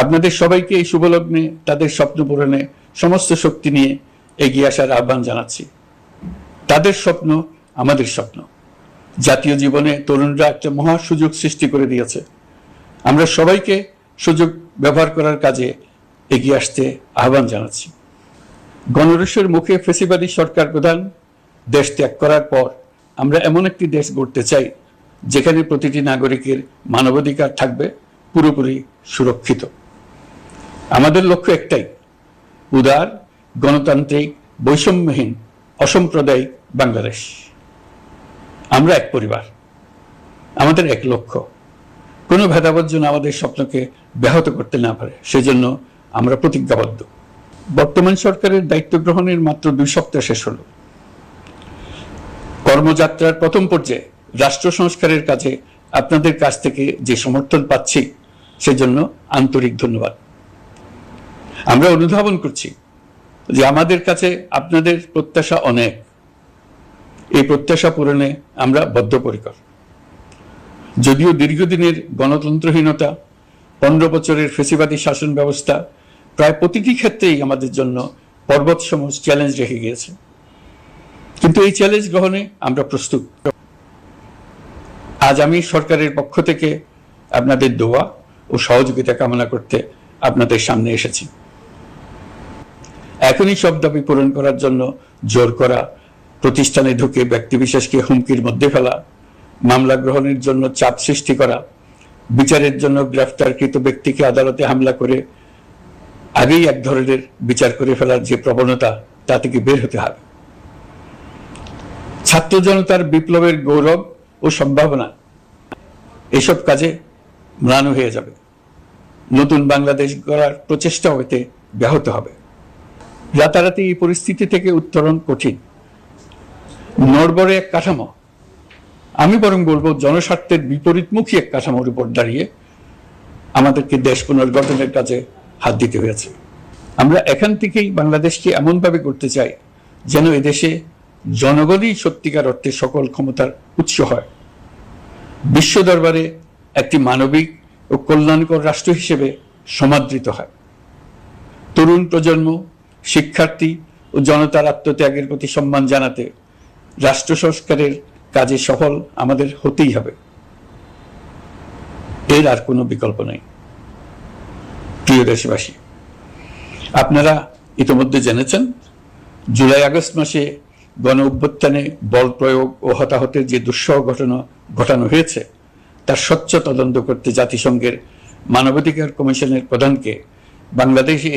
আপনাদের সবাইকে এই শুভলগ্নে তাদের স্বপ্ন পূরণে সমস্ত শক্তি নিয়ে এগিয়ে আসার আহ্বান জানাচ্ছি। তাদের স্বপ্ন আমাদের স্বপ্ন। জাতীয় জীবনে তরুণরা একটা মহা সুযোগ সৃষ্টি করে দিয়েছে। আমরা সবাইকে সুযোগ ব্যবহার করার কাজে এগিয়ে আসতে আহ্বান জানাচ্ছি। গণরসের মুখে ফেসিবাদী সরকার প্রধান দেশ ত্যাগ করার পর আমরা এমন একটি দেশ গড়তে চাই, যেখানে প্রতিটি নাগরিকের মানবাধিকার থাকবে, পুরোপুরি সুরক্ষিত। আমাদের লক্ষ্য একটাই, উদার, গণতান্ত্রিক, বৈষম্যহীন, অসাম্প্রদায়িক বাংলাদেশ। আমরা এক পরিবার, আমাদের এক লক্ষ্য। কোনো ভেদাভেদ যেন আমাদের স্বপ্নকে ব্যাহত করতে না পারে, সেজন্য আমরা প্রতিজ্ঞাবদ্ধ। বর্তমান সরকারের দায়িত্ব গ্রহণের মাত্র দুই সপ্তাহ শেষ হল। কর্মযাত্রার প্রথম পর্যায়ে রাষ্ট্র সংস্কারের কাজে আপনাদের কাছ থেকে যে সমর্থন পাচ্ছি, সেজন্য আন্তরিক ধন্যবাদ। আমরা অনুধাবন করছি যে আমাদের কাছে আপনাদের প্রত্যাশা অনেক। এই প্রত্যাশা পূরণে আমরা বদ্ধপরিকর। যদিও দীর্ঘদিনের গণতন্ত্রহীনতা, পনেরো বছরের ফেসিবাদী শাসন ব্যবস্থা প্রায় প্রতিটি ক্ষেত্রেই আমাদের জন্য পর্বত সম চ্যালেঞ্জ রেখে গিয়েছে। কিন্তু এই চ্যালেঞ্জ গ্রহণে আমরা প্রস্তুত। আজ আমি সরকারের পক্ষ থেকে আপনাদের দোয়া ও সহযোগিতা কামনা করতে আপনাদের সামনে এসেছি। এখনই সব দাবি পূরণ করার জন্য জোর করা, প্রতিষ্ঠানে ঢুকে ব্যক্তিবিশেষকে হুমকির মধ্যে ফেলা, মামলা গ্রহণের জন্য চাপ সৃষ্টি করা, বিচারের জন্য গ্রেফতারকৃত ব্যক্তিকে আদালতে হামলা করে আগেই এক ধরনের বিচার করে ফেলার যে প্রবণতা, তা থেকে বের হতে হবে। ছাত্র জনতার বিপ্লবের গৌরব ও সম্ভাবনা, এসব কাজে ম্লান হয়ে যাবে। নতুন বাংলাদেশ গড়ার প্রচেষ্টা হইতে ব্যাহত হবে। রাতারাতি এই পরিস্থিতি থেকে উত্তরণ কঠিন। নড়বড়ে এক কাঠামো। আমি বরং বলব, জনস্বার্থের বিপরীতমুখী এক কাঠামোর উপর দাঁড়িয়ে আমাদেরকে দেশ পুনর্গঠনের কাজে হাত দিতে হয়েছে। আমরা এখান থেকেই বাংলাদেশকে এমনভাবে করতে চাই, যেন এদেশে জনগণই সত্যিকার অর্থে সকল ক্ষমতার উৎস হয়। বিশ্ব দরবারে একটি মানবিক ও কল্যাণকর রাষ্ট্র হিসেবে সমাদৃত হয়। তরুণ প্রজন্ম শিক্ষার্থী ও জনতার আত্মত্যাগের প্রতি সম্মান জানাতে রাষ্ট্র সংস্কারের কাজে সফল আমাদের হতেই হবে। এর আর কোনো বিকল্প নেই। প্রিয় দেশবাসী, আপনারা ইতিমধ্যে জেনেছেন, জুলাই আগস্ট মাসে গণ অভ্যুত্থানে বল প্রয়োগ ও হতাহতের যে দুঃসহ ঘটনা ঘটানো হয়েছে, তার স্বচ্ছ তদন্ত করতে জাতিসংঘের মানবাধিকার কমিশনের প্রধানকে বাংলাদেশে